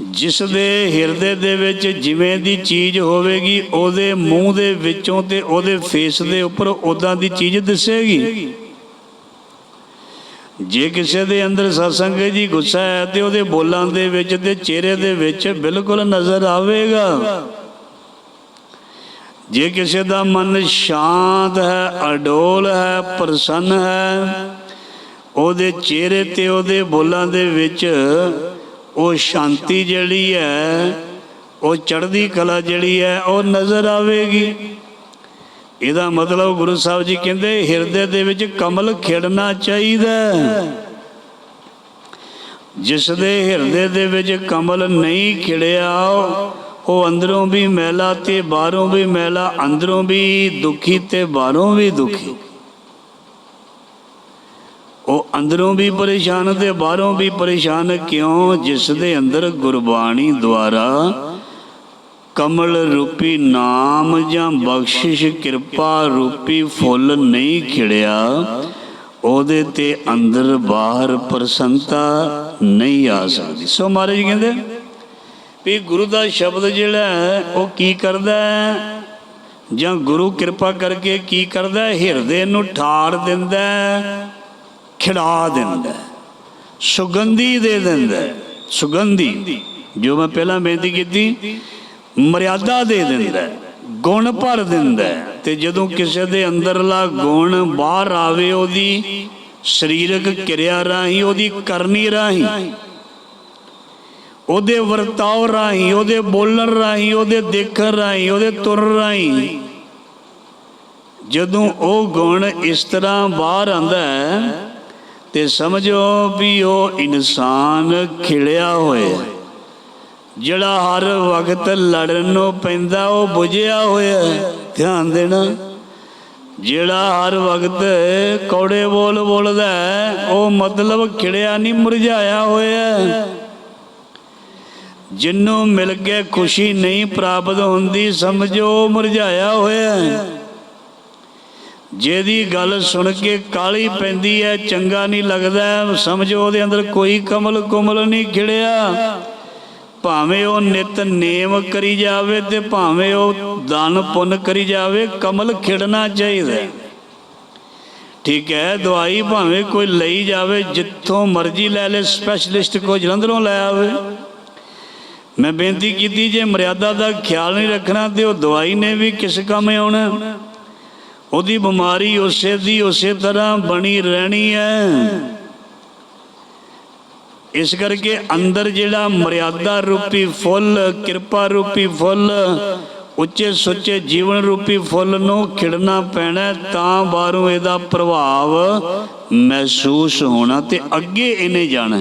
ਜਿਸ ਦੇ ਹਿਰਦੇ ਦੇ ਵਿੱਚ ਜਿਵੇਂ ਦੀ ਚੀਜ਼ ਹੋਵੇਗੀ, ਉਹਦੇ ਮੂੰਹ ਦੇ ਵਿੱਚੋਂ ਤੇ ਉਹਦੇ ਫੇਸ ਦੇ ਉੱਪਰ ਉਦਾਂ ਦੀ ਚੀਜ਼ ਦਿਸੇਗੀ। ਜੇ ਕਿਸੇ ਦੇ ਅੰਦਰ ਸਤਸੰਗ ਜੀ ਗੁੱਸਾ ਹੈ ਤੇ ਉਹਦੇ ਬੋਲਾਂ ਦੇ ਵਿੱਚ ਤੇ ਚਿਹਰੇ ਦੇ ਵਿੱਚ ਬਿਲਕੁਲ ਨਜ਼ਰ ਆਵੇਗਾ। ਜੇ ਕਿਸੇ ਦਾ ਮਨ ਸ਼ਾਂਤ ਹੈ, ਅਡੋਲ ਹੈ, ਪ੍ਰਸੰਨ ਹੈ, ਉਹਦੇ ਚਿਹਰੇ ਤੇ ਉਹਦੇ ਬੋਲਾਂ ਦੇ ਵਿੱਚ ਉਹ ਸ਼ਾਂਤੀ ਜਿਹੜੀ ਹੈ, ਉਹ ਚੜ੍ਹਦੀ ਕਲਾ ਜਿਹੜੀ ਹੈ, ਉਹ ਨਜ਼ਰ ਆਵੇਗੀ ਇਹਦਾ ਮਤਲਬ ਗੁਰੂ ਸਾਹਿਬ ਜੀ ਕਹਿੰਦੇ, ਹਿਰਦੇ ਦੇ ਵਿੱਚ ਕਮਲ ਖਿੜਨਾ ਚਾਹੀਦਾ ਹੈ। ਜਿਸ ਦੇ ਹਿਰਦੇ ਦੇ ਵਿੱਚ ਕਮਲ ਨਹੀਂ ਖਿੜਿਆ, ਉਹ ਅੰਦਰੋਂ ਵੀ ਮੈਲਾ ਤੇ ਬਾਹਰੋਂ ਵੀ ਮੈਲਾ, ਅੰਦਰੋਂ ਵੀ ਦੁਖੀ ਤੇ ਬਾਹਰੋਂ ਵੀ ਦੁਖੀ ਉਹ ਅੰਦਰੋਂ ਵੀ ਪਰੇਸ਼ਾਨ ਤੇ ਬਾਹਰੋਂ ਵੀ ਪਰੇਸ਼ਾਨ ਕਿਉਂ? ਜਿਸ ਦੇ ਅੰਦਰ ਗੁਰਬਾਣੀ ਦੁਆਰਾ ਕਮਲ ਰੂਪੀ ਨਾਮ ਜਾਂ ਬਖਸ਼ਿਸ਼ ਕਿਰਪਾ ਰੂਪੀ ਫੁੱਲ ਨਹੀਂ ਖਿੜਿਆ, ਉਹਦੇ ਤੇ ਅੰਦਰ ਬਾਹਰ ਪ੍ਰਸੰਨਤਾ ਨਹੀਂ ਆ ਸਕਦੀ। ਸੋ ਮਹਾਰਾਜ ਕਹਿੰਦੇ, ਵੀ ਗੁਰੂ ਦਾ ਸ਼ਬਦ ਜਿਹੜਾ ਹੈ, ਉਹ ਕੀ ਕਰਦਾ ਹੈ? ਜਾਂ ਗੁਰੂ ਕਿਰਪਾ ਕਰਕੇ ਕੀ ਕਰਦਾ ਹਿਰਦੇ ਨੂੰ ਠਾਰ ਦਿੰਦਾ ਹੈ। ਖਿੜਾ ਦਿੰਦਾ। ਸੁਗੰਧੀ ਦੇ ਦਿੰਦਾ। ਸੁਗੰਧੀ, ਜੋ ਮੈਂ ਪਹਿਲਾਂ ਬੇਨਤੀ ਕੀਤੀ, ਮਰਿਆਦਾ ਦੇ ਦਿੰਦਾ। ਗੁਣ ਭਰ ਦਿੰਦਾ। ਤੇ ਜਦੋਂ ਕਿਸੇ ਦੇ ਅੰਦਰਲਾ ਗੁਣ ਬਾਹਰ ਆਵੇ, ਉਹਦੀ ਸਰੀਰਕ ਕਿਰਿਆ ਰਾਹੀਂ, ਉਹਦੀ ਕਰਨੀ ਰਾਹੀਂ, ਉਹਦੇ ਵਰਤਾਓ ਰਾਹੀਂ, ਉਹਦੇ ਬੋਲਣ ਰਾਹੀਂ, ਉਹਦੇ ਦੇਖਣ ਰਾਹੀਂ, ਉਹਦੇ ਤੁਰਨ ਰਾਹੀਂ, ਜਦੋਂ ਉਹ ਗੁਣ ਇਸ ਤਰ੍ਹਾਂ ਬਾਹਰ ਆਂਦਾ ਹੈ ਤੇ ਸਮਝੋ ਵੀ ਉਹ ਇਨਸਾਨ ਖਿੜਿਆ ਹੋਇਆ ਜਿਹੜਾ ਹਰ ਵਕਤ ਲੜਨ ਨੂੰ ਪੈਂਦਾ, ਉਹ ਬੁਝਿਆ ਹੋਇਆ ਧਿਆਨ ਦੇਣਾ, ਜਿਹੜਾ ਹਰ ਵਕਤ ਕੌੜੇ ਬੋਲ ਬੋਲਦਾ ਉਹ ਮਤਲਬ ਖਿੜਿਆ ਨਹੀਂ, ਮੁਰਝਾਇਆ ਹੋਇਆ ਹੈ। ਜਿੰਨੂੰ ਮਿਲ ਕੇ ਖੁਸ਼ੀ ਨਹੀਂ ਪ੍ਰਾਪਤ ਹੁੰਦੀ, ਸਮਝੋ ਮੁਰਝਾਇਆ ਹੋਇਆ ਜਿਹਦੀ ਗੱਲ ਸੁਣ ਕੇ ਕਾਲੀ ਪੈਂਦੀ ਹੈ, ਚੰਗਾ ਨਹੀਂ ਲੱਗਦਾ, ਸਮਝੋ ਉਹਦੇ ਅੰਦਰ ਕੋਈ ਕਮਲ ਕੁਮਲ ਨਹੀਂ ਖਿੜਿਆ। ਭਾਵੇਂ ਉਹ ਨਿਤ ਨੇਮ ਕਰੀ ਜਾਵੇ ਤੇ ਭਾਵੇਂ ਉਹ ਦਾਨ ਪੁੰਨ ਕਰੀ ਜਾਵੇ, ਕਮਲ ਖਿੜਨਾ ਚਾਹੀਦਾ ਠੀਕ ਹੈ, ਦਵਾਈ ਭਾਵੇਂ ਕੋਈ ਲਈ ਜਾਵੇ, ਜਿੱਥੋਂ ਮਰਜ਼ੀ ਲੈ ਲੈ ਸਪੈਸ਼ਲਿਸਟ ਕੋ ਜਲੰਧਰੋਂ ਲੈ ਆਵੇ। ਮੈਂ ਬੇਨਤੀ ਕੀਤੀ, ਜੇ ਮਰਿਆਦਾ ਦਾ ਖਿਆਲ ਨਹੀਂ ਰੱਖਣਾ, ਤੇ ਉਹ ਦਵਾਈ ਨੇ ਵੀ ਕਿਸ ਕੰਮ ਆਉਣਾ? ਉਹਦੀ ਬਿਮਾਰੀ ਉਸੇ ਦੀ ਉਸੇ ਤਰ੍ਹਾਂ ਬਣੀ ਰਹਿਣੀ ਹੈ। ਇਸ ਕਰਕੇ ਅੰਦਰ ਜਿਹੜਾ ਮਰਿਆਦਾ ਰੂਪੀ ਫੁੱਲ, ਕਿਰਪਾ ਰੂਪੀ ਫੁੱਲ, ਉੱਚੇ ਸੁੱਚੇ ਜੀਵਨ ਰੂਪੀ ਫੁੱਲ ਨੂੰ ਖਿੜਨਾ ਪੈਣਾ ਤਾਂ ਬਾਹਰੋਂ ਇਹਦਾ ਪ੍ਰਭਾਵ ਮਹਿਸੂਸ ਹੋਣਾ ਤੇ ਅੱਗੇ ਇਹਨੇ ਜਾਣਾ